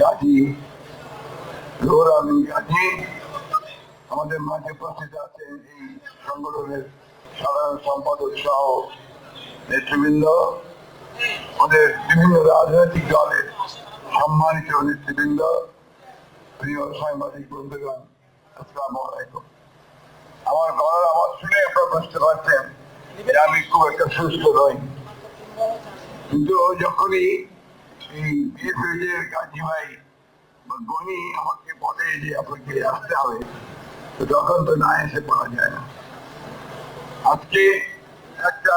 গাজী রুহুল আমিন গাজী আমাদের মাঝে উপস্থিত আছেন এই সংগঠনের সাধারণ সম্পাদক সহ নেতৃবৃন্দ। আমাদের বিভিন্ন রাজনৈতিক দলের সম্মানিত নেতৃবৃন্দ। প্রিয় সাংবাদিক বন্ধুগণ, আসসালামু আলাইকুম। আমার গলার আওয়াজ শুনে আপনারা বুঝতে পারছেন যে আমি খুব একটা সুস্থ নই। কিন্তু যখনই এই গাজী ভাই বা গনি আমাকে বলে যে আপনাকে আসতে হবে। তো তখন তো না এসে পাওয়া যায় না। আজকে একটা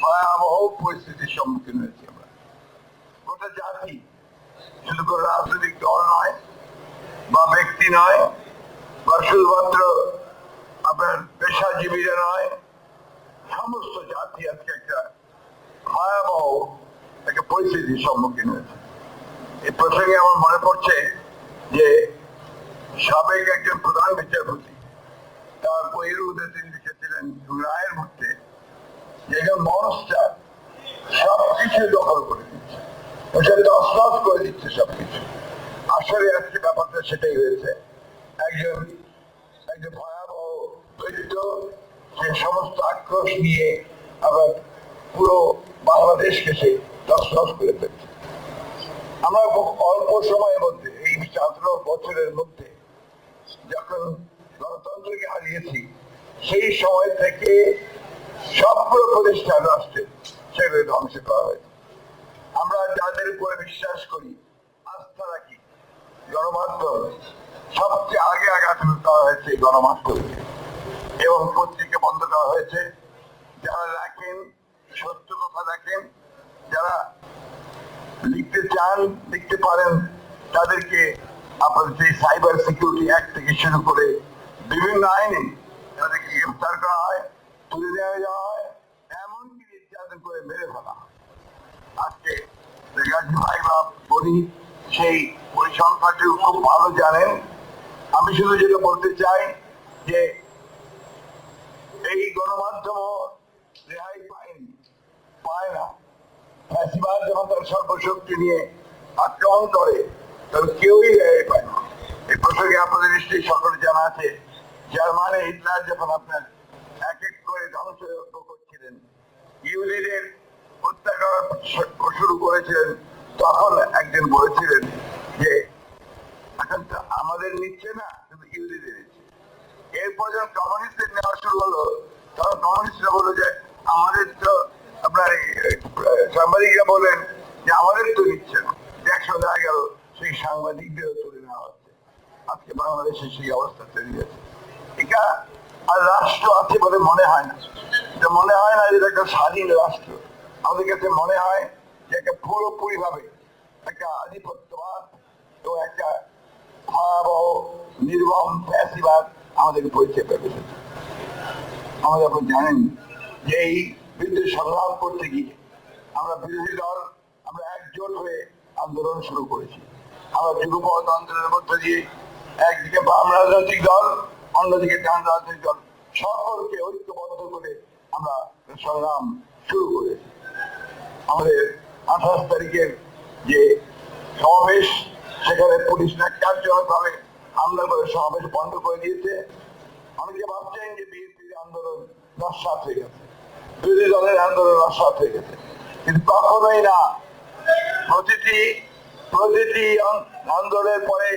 ভয়াবহ পরিস্থিতির সম্মুখীন হয়েছি আমরা। গোটা জাতি, শুধু করে রাজনৈতিক দল নয়, বা ব্যক্তি নয়, বা শুধুমাত্র আপনার পেশাজীবীরা নয়, সমস্ত জাতি আজকে একটা ভয়াবহ একটা পরিস্থিতির সম্মুখীন হয়েছে। এই প্রসঙ্গে আমার মনে পড়ছে যে সাবেক একজন প্রধান বিচারপতি, তার বইয়ের মধ্যে তিনি লিখেছিলেন রায়ের মধ্যে যে মনস্টার সব কিছু দখল করে দিচ্ছে সে তসনস করে দিচ্ছে সবকিছু আসলে আজকে ব্যাপারটা সেটাই হয়েছে। একজন একজন ভয়াবহ দৈত্য, সে সমস্ত আক্রোশ নিয়ে আবার পুরো বাংলাদেশকে সে তসনস আমরা অল্প সময়ের মধ্যে, এই সতেরো বছরের মধ্যে যখন গণতন্ত্রকে হারিয়েছি, সেই সময় থেকে সবগুলো প্রতিষ্ঠান রাষ্ট্রে সেগুলো ধ্বংস করা হয়েছে। আমরা যাদের উপরে বিশ্বাস করি, আস্থা রাখি, গণমাধ্যম সবচেয়ে আগে আঘাত করা হয়েছে গণমাধ্যমকে। এবং পত্রিকা বন্ধ করা হয়েছে। যারা রাখেন, সত্য কথা রাখেন যারা লিখতে চান, লিখতে পারেন, তাদেরকে আপনার সেই সাইবার সিকিউরিটি অ্যাক্ট থেকে শুরু করে বিভিন্ন আইনে তাদেরকে গ্রেফতার করা হয়, তুলে নেওয়া যাওয়া হয়, এমনকি নির্যাতন করে মেরে ফেলা আজকে গাজী ভাই বা বনি সেই পরিসংখ্যানটি খুব ভালো জানেন। আমি শুধু যেটা বলতে চাই যে এই গণমাধ্যম রেহাই পায়নি, পায় না। ফ্যাসিবাদ যখন তার সর্বশক্তি নিয়ে আক্রমণ করে, তবে কেউই রেহাই পায় না। এই প্রসঙ্গে আপনাদের নিশ্চয়ই সকলে জানা আছে জার্মানে হিটলার যখন আপনার এক এক করে ধ্বংস করছিলেন, ইহুদিদের হত্যা করা শুরু করেছিলেন, তখন একজন বলেছিলেন যে, এখন তো আমাদের নিচ্ছে না, শুধু ইহুদিদের নিচ্ছে। এরপর যখন কমিউনিস্টদের নেওয়া শুরু হলো, তখন কমিউনিস্টরা বলল যে, আমাদের তো আপনার সাংবাদিকরা বলেন যে আমাদের তো নিচ্ছে না। একশো দেখা সেই সাংবাদিকদেরও তুলে নেওয়া হচ্ছে। আজকে বাংলাদেশে সেই অবস্থা তৈরি হয়েছে। এটা আর রাষ্ট্র আছে বলে মনে হয় না। এটা মনে হয় না যে একটা স্বাধীন রাষ্ট্র। আমাদের কাছে মনে হয় যে একটা পুরোপুরি ভাবে একটা আধিপত্যবাদ ও একটা ভয়াবহ, নির্মম, ফ্যাসিবাদ আমাদেরকে পরিচয় পেয়ে আমাদের আপনি জানেন যে এই বিরুদ্ধে সংগ্রাম করতে গিয়ে আমরা বিরোধী দল, আমরা একজোট হয়ে আন্দোলন শুরু করেছি। আমরা যুগপথ আন্দোলনের মধ্যে দিয়ে একদিকে বাম রাজনৈতিক দল, অন্যদিকে ডান রাজনৈতিক দল, সকলকে ঐক্যবদ্ধ করে আমরা সংগ্রাম শুরু করেছি। আমাদের আঠাশ তারিখের যে সমাবেশ, সেখানে পুলিশ কার্যকর ভাবে হামলা করে সমাবেশ বন্ধ করে দিয়েছে। অনেকে ভাবছেন যে বিএনপির আন্দোলন নস্বাত হয়ে গেছে। বিরোধী দলের আন্দোলন নস্বাত হয়ে গেছে। কিন্তু কখনোই না। প্রতিটি প্রতিটি আন্দোলনের পরে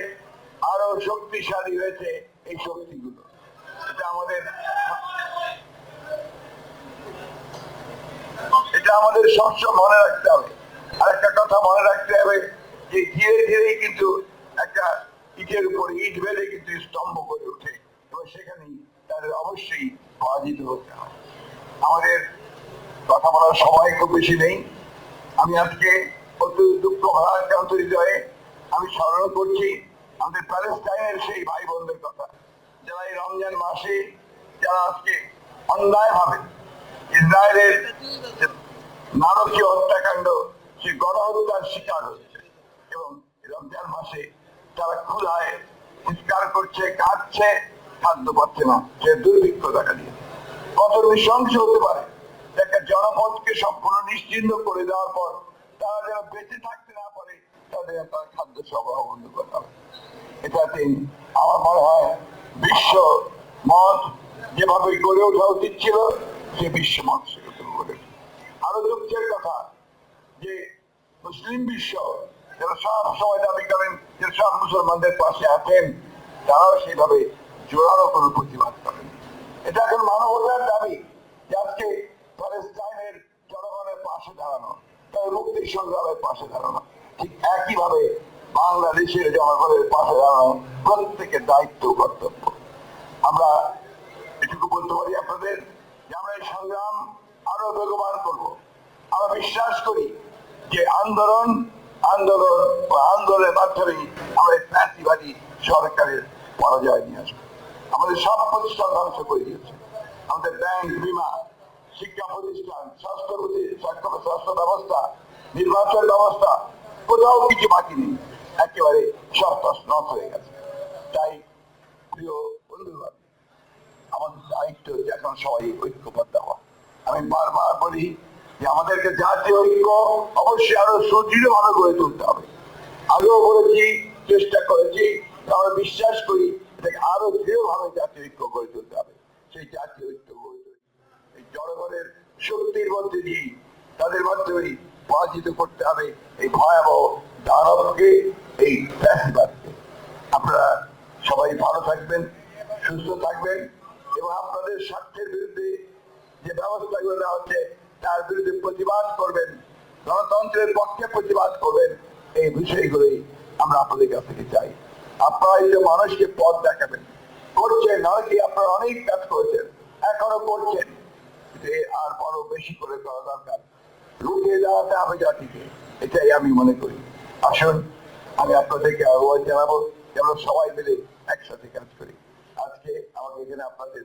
আরও শক্তিশালী হয়েছে এই শক্তিগুলো। এটা আমাদের এটা আমাদের সবসময় মনে রাখতে হবে। আর একটা কথা মনে রাখতে হবে যে ধীরে ধীরে কিন্তু একটা ইটের উপর ইট বেঁধে কিন্তু স্তম্ভ করে ওঠে। এবং সেখানেই তাদের অবশ্যই পরাজিত হতে হয় আমাদের কথা বলার সময় খুব বেশি নেই। আমি আজকে অতি দুঃখ ভারাক্রান্ত হৃদয়ে আমি স্মরণ করছি আমাদের প্যালেস্টাইনের সেই ভাই বোনদের কথা। যারা এই রমজান মাসে যারা আজকে অন্যায় ভাবে ইসরায়েলের নারকীয় হত্যাকাণ্ড, সে গণহত্যার শিকার হচ্ছে এবং রমজান মাসে তারা খোলায় চিৎকার করছে, কাঁদছে, খাদ্য পাচ্ছে না। সে দুর্ভিক্ষ দেখা দিয়েছে। কত নৃশংস হতে পারে। একটা জনপদকে সম্পূর্ণ নিশ্চিন্ন করে দেওয়ার পর তারা যেন বেঁচে থাকতে না পারে তাদের তার খাদ্য সরবরাহ বন্ধ করতে হবে। এটাতে আমার মনে হয় বিশ্ব মত যেভাবে গড়ে ওঠা উচিত ছিল, সে বিশ্ব মত সেরকম গড়ে আরও দুঃখের কথা, যে মুসলিম বিশ্ব যারা সব সময় দাবি করেন যে সব মুসলমানদের পাশে আছেন, তারাও সেভাবে জোরালো কোনো প্রতিবাদ করেন। এটা এখন মানবতার দাবি যে আজকে প্যালেস্টাইনের জনগণের পাশে দাঁড়ানো, তাই মুক্তির সংগ্রামের পাশে দাঁড়ানো। ঠিক একইভাবে বাংলাদেশের জনগণের পাশে দাঁড়ানো প্রত্যেকের দায়িত্ব কর্তব্য। আমরা এটুকু বলতে পারি আপনাদের যে আমরা এই সংগ্রাম আরও বেগবান করব। আমরা বিশ্বাস করি যে আন্দোলন আন্দোলন ও আন্দোলনের মাধ্যমেই আমরা ফ্যাসিবাদী সরকারের পরাজয় নিয়ে আসব। আমাদের সব প্রতিষ্ঠান ধ্বংস করে দিয়েছে। আমাদের ব্যাংক, বিমা, শিক্ষা প্রতিষ্ঠান স্বাস্থ্য স্বাস্থ্য ব্যবস্থা, নির্বাচন ব্যবস্থা, কোথাও কিছু বাকি নেই। একেবারে সব তছনছ হয়ে গেছে। তাই, প্রিয় বন্ধুগণ, আমাদের দায়িত্ব হচ্ছে এখন সবাই ঐক্যবদ্ধ হওয়া। আমি বারবার বলি যে আমাদেরকে জাতীয় ঐক্য অবশ্যই আরও সুদৃঢ় ভাবে গড়ে তুলতে হবে। আগেও বলেছি, চেষ্টা করেছি, আমরা বিশ্বাস করি এটাকে আরও দৃঢ় ভাবে জাতীয় ঐক্য গড়ে তুলতে হবে। সেই জাতীয় ঐক্য গড়ে তুলতে এই জনগণের শক্তির মধ্যে দিয়ে তাদের মাধ্যমে পরাজিত করতে হবে এই ভয়াবহ দানবকে, এই ফ্যাসিবাদকে আপনারা সবাই ভালো থাকবেন, সুস্থ থাকবেন এবং আপনাদের স্বার্থের বিরুদ্ধে যে ব্যবস্থাগুলো নেওয়া হচ্ছে, তার বিরুদ্ধে প্রতিবাদ করবেন, গণতন্ত্রের পক্ষে প্রতিবাদ করবেন, এই বিষয়গুলোই আমরা আপনাদের কাছ থেকে চাই। আপনারা যে মানুষকে পথ দেখাবেন, করছেন নাকি আপনারা অনেক কাজ করেছেন, এখনও করছেন। যে আর বড় বেশি করে করা দরকার। রুখে দাঁড়াতে হবে জাতিকে, এটাই আমি মনে করি। আসুন, আমি আপনাদেরকে আহ্বান জানাব যে আমরা সবাই মিলে একসাথে কাজ করি। আজকে আমাকে এখানে আপনাদের